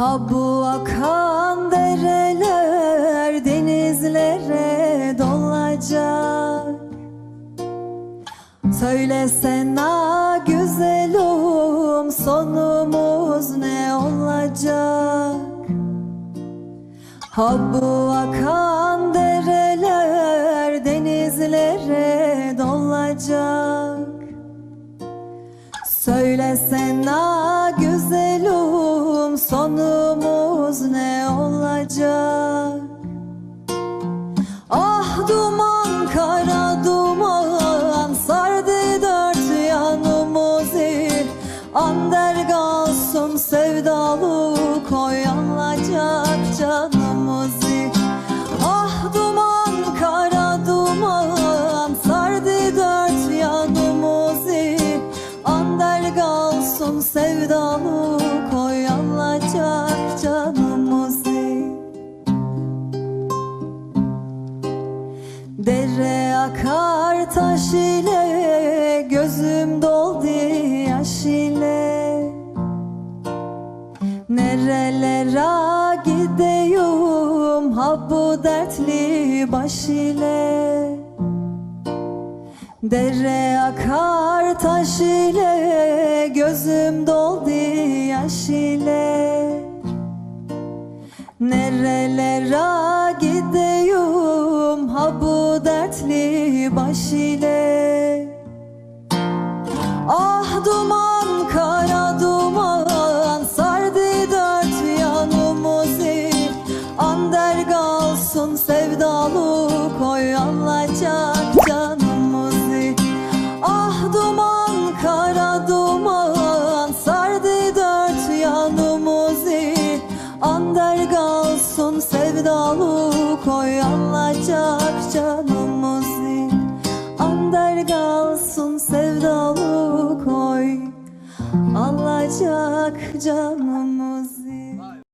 Ha bu akan dereler denizlere dolacak. Söylesene güzelim sonumuz ne olacak? Ha bu akan dereler denizlere dolacak sonumuz ne olacak? Ah duman kara duman sardı dört yanımızı. Ander kalsın sevdalı koyanacak canımızı. Ah duman kara duman sardı dört yanımızı. Ander kalsın sevdalı canımızı. Dere akar taş ile Gözüm doldu yaş ile. Nerelere gideyim Ha bu dertli baş ile. Dere akar taş ile Gözüm doldu yaş ile Nerelere gideyim ha bu dertli baş ile. Ah duman kara duman sardı dört yanımızı Ander kalsın sevdalı koyanacak canımızı sevdalı koyanacak canımızı Ander kalsın sevdalı koy Alacak canım